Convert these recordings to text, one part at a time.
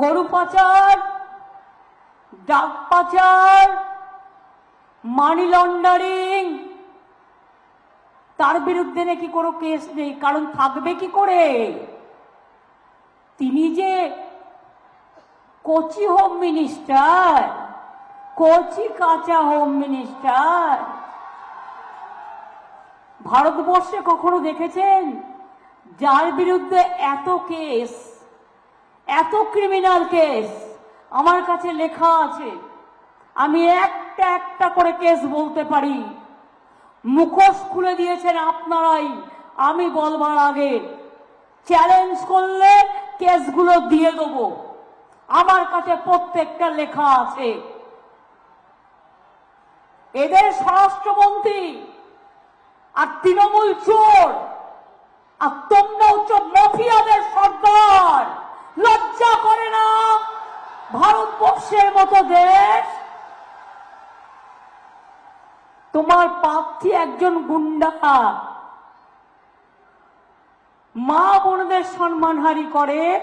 গরু পাচার ডাক পাচার, মানি লন্ডারিং। তার বিরুদ্ধে নাকি কোনো কেস নেই, কারণ থাকবে কি করে? তিনি যে কোচি হোম মিনিস্টার, কোচি কাঁচা হোম মিনিস্টার। ভারতবর্ষে কখনো দেখেছেন? যার বিরুদ্ধে এত কেস এত ক্রিমিনাল কেস আমার কাছে লেখা আছে। আমি একটা একটা করে কেস বলতে পারি। মুখোশ খুলে দিয়েছেন আপনারাই, আমি বলবার আগে। চ্যালেঞ্জ করলে কেসগুলো দিয়ে দেবো। আমার কাছে প্রত্যেকটা লেখা আছে। এদের স্বরাষ্ট্রমন্ত্রী আর তৃণমূল চোর, আর তোমরা হচ্ছে মফিয়াদের সর্দার লজ্জা করে না ভারতবর্ষের মতো দেশ? তোমার প্রার্থী একজন গুন্ডা মা বোনদের সম্মানহারি করে।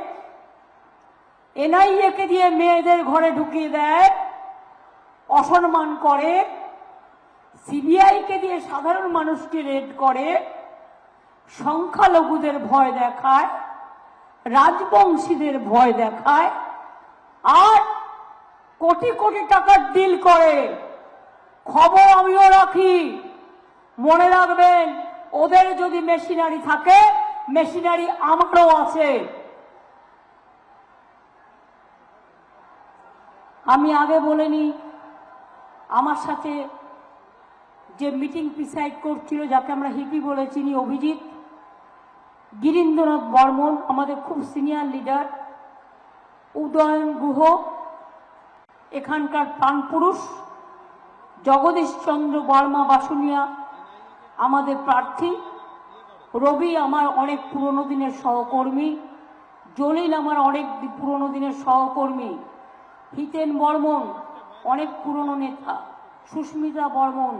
এনআইএ কে দিয়ে মেয়েদের ঘরে ঢুকিয়ে দেয়। অসম্মান করে। সিবিআই কে দিয়ে সাধারণ মানুষকে রেড করে। সংখ্যালঘুদের ভয় দেখায়। রাজবংশীদের ভয় দেখায়। আর কোটি কোটি টাকার ডিল করে। খবর আমিও রাখি। মনে রাখবেন, ওদের যদি মেশিনারি থাকে মেশিনারি আমারও আছে। আমি আগে বলিনি, আমার সাথে যে মিটিং প্রিসাইড করছিল, যাকে আমরা হিপি বলে চিনি, অভিজিৎ, গিরীন্দ্রনাথ বর্মন, আমাদের খুব সিনিয়র লিডার উদয়ন গুহ এখানকার প্রাণপুরুষ জগদীশ চন্দ্র বর্মা বাসুনিয়া, আমাদের প্রার্থী। রবি আমার অনেক পুরনো দিনের সহকর্মী। জলিল আমার অনেক পুরনো দিনের সহকর্মী। হিতেন বর্মন অনেক পুরনো নেতা। সুস্মিতা বর্মন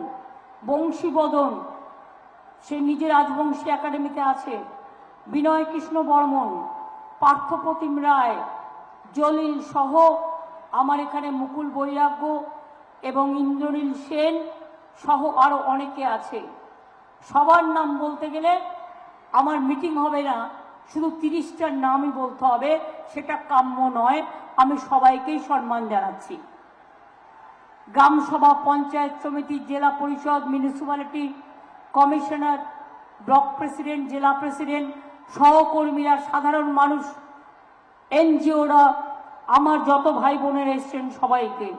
বংশীবদন সে নিজে রাজবংশী একাডেমিতে আছে। বিনয় কৃষ্ণ বর্মন, পার্থপ্রতিম রায়, জলিল সহ আমার এখানে মুকুল বৈরাগ্য এবং ইন্দ্রনীল সেন সহ আরও অনেকে আছে। সবার নাম বলতে গেলে আমার মিটিং হবে না, শুধু তিরিশটার নামই বলতে হবে, সেটা কাম্য নয়, আমি সবাইকেই সম্মান জানাচ্ছি। গ্রামসভা পঞ্চায়েত সমিতি, জেলা পরিষদ মিউনিসিপ্যালিটি কমিশনার ব্লক প্রেসিডেন্ট জেলা প্রেসিডেন্ট সহকর্মীরা, সাধারণ মানুষ এনজিওরা আমার যত ভাই বোনেরা এসছেন সবাইকে।